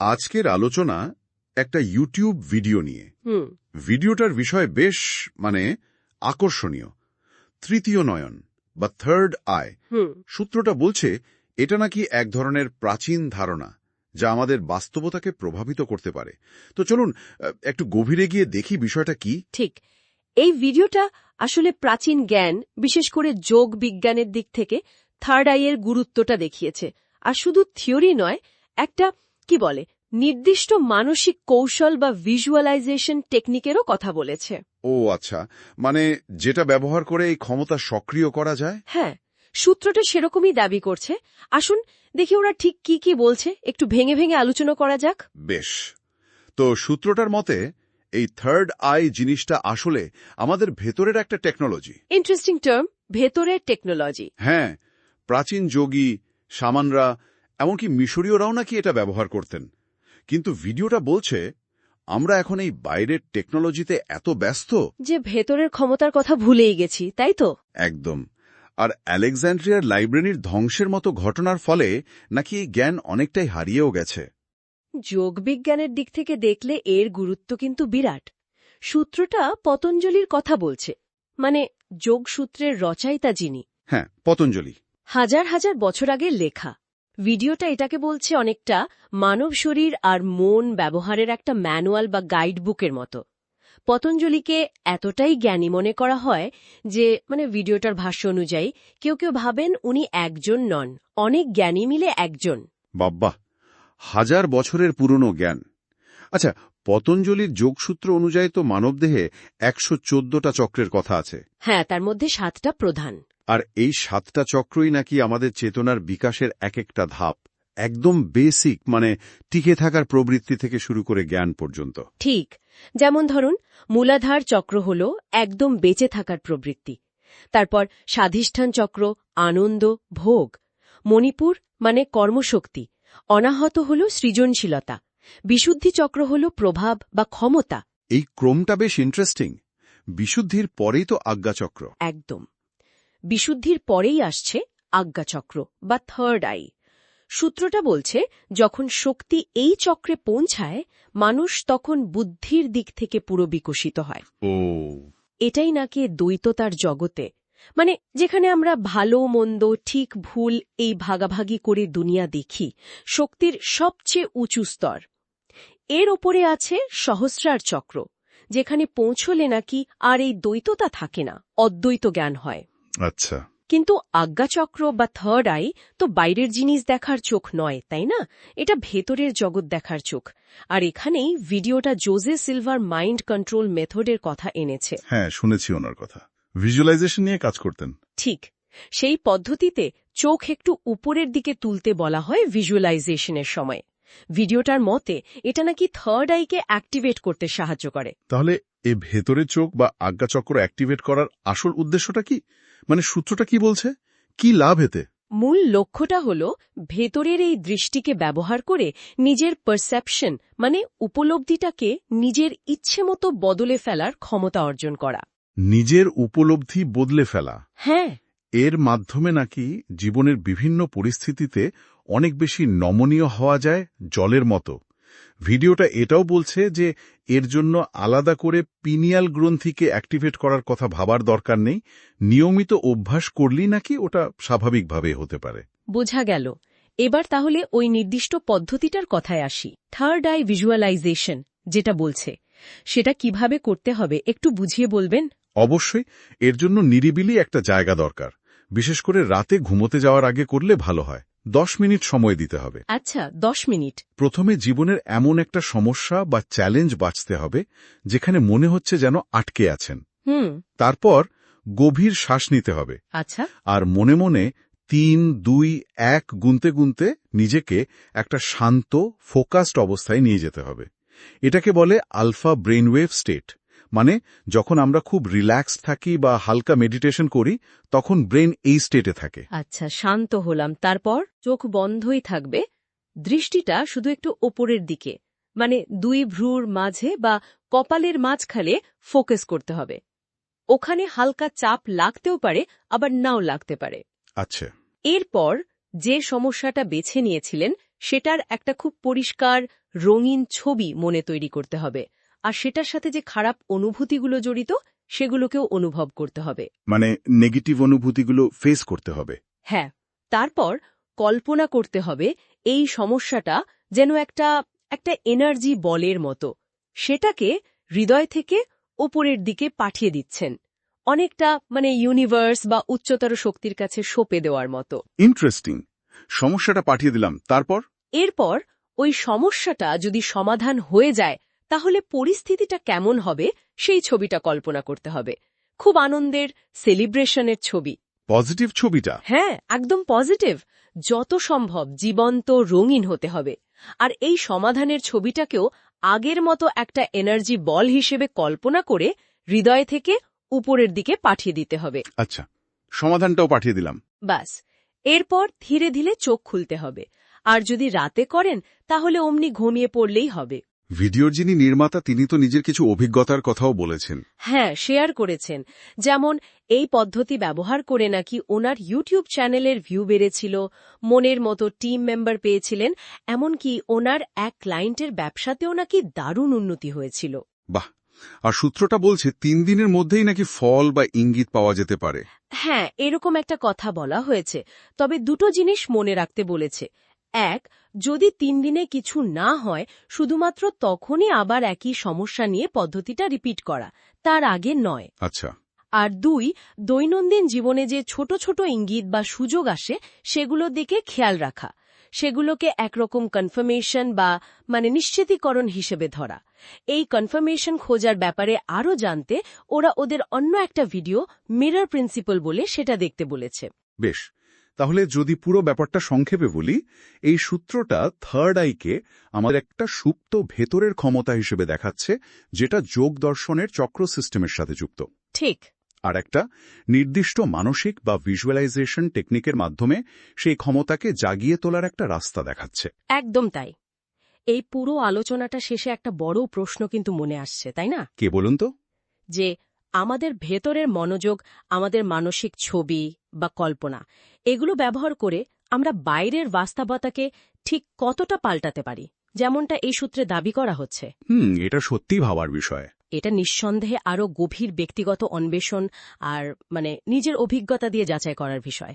আজকের আলোচনা একটা ইউটিউব ভিডিও নিয়ে। ভিডিওটার বিষয় বেশ মানে আকর্ষণীয়। তৃতীয় নয়ন বা থার্ড আই হুম। সূত্রটা বলছে এটা নাকি এক ধরনের প্রাচীন ধারণা যা আমাদের বাস্তবতাকে প্রভাবিত করতে পারে। তো চলুন একটু গভীরে গিয়ে দেখি বিষয়টা কি। ঠিক। এই ভিডিওটা আসলে প্রাচীন জ্ঞান বিশেষ করে যোগ বিজ্ঞানের দিক থেকে থার্ড আইয়ের গুরুত্বটা দেখিয়েছে। আর শুধু থিওরি নয় একটা কি বলে? নির্দিষ্ট মানসিক কৌশল বা ভিজুয়ালাইজেশন টেকনিকেরও কথা বলেছে। ও আচ্ছা। মানে যেটা ব্যবহার করে এই ক্ষমতা সক্রিয় করা যায়? হ্যাঁ সূত্রটা সেরকমই দাবি করছে। আসুন দেখি ওরা ঠিক কি কি বলছে। একটু ভেঙে ভেঙে আলোচনা করা যাক। বেশ। তো সূত্রটার মতে এই থার্ড আই জিনিসটা আসলে আমাদের ভেতরের একটা টেকনোলজি ইন্টারেস্টিং টার্ম ভেতরের টেকনোলজি হ্যাঁ প্রাচীন যোগী সামানরা এমনকি মিশরীয়রাও নাকি এটা ব্যবহার করতেন। কিন্তু ভিডিওটা বলছে আমরা এখন এই বাইরের টেকনোলজিতে এত ব্যস্ত। যে ভেতরের ক্ষমতার কথা ভুলেই গেছি তাই তো? একদম। আর আলেকজান্ড্রিয়ার লাইব্রেরির ধ্বংসের মতো ঘটনার ফলে নাকি এই জ্ঞান অনেকটাই হারিয়েও গেছে। যোগবিজ্ঞানের দিক থেকে দেখলে এর গুরুত্ব কিন্তু বিরাট। সূত্রটা পতঞ্জলির কথা বলছে। মানে যোগসূত্রের রচয়িতা যিনি। হ্যাঁ পতঞ্জলি। হাজার হাজার বছর আগের লেখা। ভিডিওটা এটাকে বলছে অনেকটা মানব শরীর আর মন ব্যবহারের একটা ম্যানুয়াল বা গাইড বুকের মতো। পতঞ্জলিকে এতটাই জ্ঞানী মনে করা হয় যে মানে ভিডিওটার ভাষ্য অনুযায়ী কেউ কেউ ভাবেন উনি একজন নন অনেক জ্ঞানী মিলে একজন। বাব্বা হাজার বছরের পুরনো জ্ঞান। আচ্ছা পতঞ্জলির যোগসূত্র অনুযায়ী তো মানবদেহে একশো চোদ্দটা চক্রের কথা আছে। হ্যাঁ তার মধ্যে সাতটা প্রধান। আর এই সাতটা চক্রই নাকি আমাদের চেতনার বিকাশের এক একটা ধাপ একদম বেসিক মানে টিকে থাকার প্রবৃত্তি থেকে শুরু করে জ্ঞান পর্যন্ত। ঠিক যেমন ধরুন মূলাধার চক্র হল একদম বেঁচে থাকার প্রবৃত্তি। তারপর স্বাধিষ্ঠান চক্র আনন্দ ভোগ। মণিপুর মানে কর্মশক্তি। অনাহত হল সৃজনশীলতা। বিশুদ্ধি চক্র হল প্রভাব বা ক্ষমতা। এই ক্রমটা বেশ ইন্টারেস্টিং বিশুদ্ধির পরেই তো আজ্ঞাচক্র। একদম। বিশুদ্ধির পরেই আসছে আজ্ঞাচক্র বা থার্ড আই সূত্রটা বলছে যখন শক্তি এই চক্রে পৌঁছায় মানুষ তখন বুদ্ধির দিক থেকে পুরো বিকশিত হয়। ও। এটাই নাকি দ্বৈততার জগতে। মানে যেখানে আমরা ভালো মন্দ ঠিক ভুল এই ভাগাভাগি করে দুনিয়া দেখি শক্তির সবচেয়ে উঁচু স্তর। এর ওপরে আছে সহস্রার চক্র যেখানে পৌঁছলে নাকি আর এই দ্বৈততা থাকে না অদ্বৈত জ্ঞান হয়। আচ্ছা। কিন্তু আজ্ঞাচক্র বা থার্ড আই তো বাইরের জিনিস দেখার চোখ নয় তাই না? এটা ভেতরের জগৎ দেখার চোখ। আর এখানেই ভিডিওটা জোজে সিলভার মাইন্ড কন্ট্রোল মেথডের কথা এনেছে। হ্যাঁ শুনেছি ওনার কথা। ভিজুয়ালাইজেশন নিয়ে কাজ করতেন। ঠিক। সেই পদ্ধতিতে চোখ একটু উপরের দিকে তুলতে বলা হয় ভিজুয়ালাইজেশনের সময়। ভিডিওটার মতে এটা নাকি থার্ড আইকে অ্যাক্টিভেট করতে সাহায্য করে। তাহলে এ ভেতরে চোখ বা আজ্ঞাচক্র অ্যাক্টিভেট করার আসল উদ্দেশ্যটা কি? মানে সূত্রটা কি বলছে? কি লাভ এতে? মূল লক্ষ্যটা হল ভেতরের এই দৃষ্টিকে ব্যবহার করে নিজের পারসেপশন মানে উপলব্ধিটাকে নিজের ইচ্ছে মতো বদলে ফেলার ক্ষমতা অর্জন করা। নিজের উপলব্ধি বদলে ফেলা। হ্যাঁ। এর মাধ্যমে নাকি জীবনের বিভিন্ন পরিস্থিতিতে অনেক বেশি নমনীয় হওয়া যায় জলের মতো। ভিডিওটা এটাও বলছে যে এর জন্য আলাদা করে পিনিয়াল গ্রন্থিকে অ্যাক্টিভেট করার কথা ভাবার দরকার নেই। নিয়মিত অভ্যাস করলেই নাকি ওটা স্বাভাবিকভাবে হতে পারে। বোঝা গেল। এবার তাহলে ওই নির্দিষ্ট পদ্ধতিটার কথায় আসি। থার্ড আই ভিজুয়ালাইজেশন যেটা বলছে। সেটা কীভাবে করতে হবে একটু বুঝিয়ে বলবেন? অবশ্যই এর জন্য নিরিবিলি একটা জায়গা দরকার। বিশেষ করে রাতে ঘুমোতে যাওয়ার আগে করলে ভালো হয়। দশ মিনিট সময় দিতে হবে। আচ্ছা দশ মিনিট। প্রথমে জীবনের এমন একটা সমস্যা বা চ্যালেঞ্জ বাঁচতে হবে যেখানে মনে হচ্ছে যেন আটকে আছেন। হুম। তারপর গভীর শ্বাস নিতে হবে। আচ্ছা। আর মনে মনে তিন দুই এক গুনতে গুনতে নিজেকে একটা শান্ত ফোকাসড অবস্থায় নিয়ে যেতে হবে। এটাকে বলে আলফা ব্রেনওয়েভ স্টেট। মানে যখন আমরা খুব রিল্যাক্স থাকি বা হালকা মেডিটেশন করি তখন ব্রেন এই স্টেটে থাকে। আচ্ছা শান্ত হলাম। তারপর চোখ বন্ধই থাকবে। দৃষ্টিটা শুধু একটু ওপরের দিকে। মানে দুই ভ্রুর মাঝে বা কপালের মাঝখানে ফোকাস করতে হবে। ওখানে হালকা চাপ লাগতেও পারে আবার নাও লাগতে পারে। আচ্ছা। এরপর যে সমস্যাটা বেছে নিয়েছিলেন সেটার একটা খুব পরিষ্কার রঙিন ছবি মনে তৈরি করতে হবে। আর সেটার সাথে যে খারাপ অনুভূতিগুলো জড়িত সেগুলোকেও অনুভব করতে হবে। মানে নেগেটিভ অনুভূতিগুলো ফেস করতে হবে। হ্যাঁ তারপর কল্পনা করতে হবে এই সমস্যাটা যেন একটা একটা এনার্জি বলের মতো। সেটাকে হৃদয় থেকে ওপরের দিকে পাঠিয়ে দিচ্ছেন। অনেকটা মানে ইউনিভার্স বা উচ্চতর শক্তির কাছে সঁপে দেওয়ার মতো। ইন্টারেস্টিং সমস্যাটা পাঠিয়ে দিলাম তারপর? এরপর ওই সমস্যাটা যদি সমাধান হয়ে যায় তাহলে পরিস্থিতিটা কেমন হবে সেই ছবিটা কল্পনা করতে হবে। খুব আনন্দের সেলিব্রেশনের ছবি। পজিটিভ ছবিটা? হ্যাঁ একদম পজিটিভ। যত সম্ভব জীবন্ত রঙিন হতে হবে। আর এই সমাধানের ছবিটাকেও আগের মতো একটা এনার্জি বল হিসেবে কল্পনা করে হৃদয় থেকে উপরের দিকে পাঠিয়ে দিতে হবে। আচ্ছা সমাধানটাও পাঠিয়ে দিলাম। বাস এরপর ধীরে ধীরে চোখ খুলতে হবে। আর যদি রাতে করেন তাহলে অমনি ঘুমিয়ে পড়লেই হবে। ভিডিওর যিনি নির্মাতা তিনি তো নিজের কিছু অভিজ্ঞতার কথাও বলেছেন। হ্যাঁ শেয়ার করেছেন। যেমন এই পদ্ধতি ব্যবহার করে নাকি ওনার ইউটিউব চ্যানেলের ভিউ বেড়েছিল মনের মতো টিম মেম্বার পেয়েছিলেন এমনকি ওনার এক ক্লায়েন্টের ব্যবসাতেও নাকি দারুণ উন্নতি হয়েছিল। বাহ! আর সূত্রটা বলছে তিন দিনের মধ্যেই নাকি ফল বা ইঙ্গিত পাওয়া যেতে পারে। হ্যাঁ এরকম একটা কথা বলা হয়েছে তবে দুটো জিনিস মনে রাখতে বলেছে। এক যদি তিন দিনে কিছু না হয় শুধুমাত্র তখনই আবার একই সমস্যা নিয়ে পদ্ধতিটা রিপিট করা তার আগে নয়। আচ্ছা। আর দুই দৈনন্দিন জীবনে যে ছোট ছোট ইঙ্গিত বা সুযোগ আসে সেগুলোর দিকে খেয়াল রাখা সেগুলোকে একরকম কনফার্মেশন বা মানে নিশ্চিতীকরণ হিসেবে ধরা। এই কনফার্মেশন খোঁজার ব্যাপারে আরও জানতে ওরা ওদের অন্য একটা ভিডিও মিরর প্রিন্সিপাল বলে সেটা দেখতে বলেছে। বেশ তাহলে যদি পুরো ব্যাপারটা সংক্ষেপে বলি এই সূত্রটা থার্ড আইকে আমাদের একটা সুপ্ত ভেতরের ক্ষমতা হিসেবে দেখাচ্ছে যেটা যোগ দর্শনের চক্র সিস্টেমের সাথে যুক্ত। ঠিক। আর একটা নির্দিষ্ট মানসিক বা ভিজুয়ালাইজেশন টেকনিকের মাধ্যমে সেই ক্ষমতাকে জাগিয়ে তোলার একটা রাস্তা দেখাচ্ছে। একদম তাই। এই পুরো আলোচনাটা শেষে একটা বড় প্রশ্ন কিন্তু মনে আসছে তাই না? কে বলুন তো? যে আমাদের ভেতরের মনোযোগ আমাদের মানসিক ছবি বা কল্পনা। এগুলো ব্যবহার করে আমরা বাইরের বাস্তবতাকে ঠিক কতটা পাল্টাতে পারি যেমনটা এই সূত্রে দাবি করা হচ্ছে। হুম এটা সত্যি ভাবার বিষয়। এটা নিঃসন্দেহে আরও গভীর ব্যক্তিগত অন্বেষণ আর মানে নিজের অভিজ্ঞতা দিয়ে যাচাই করার বিষয়।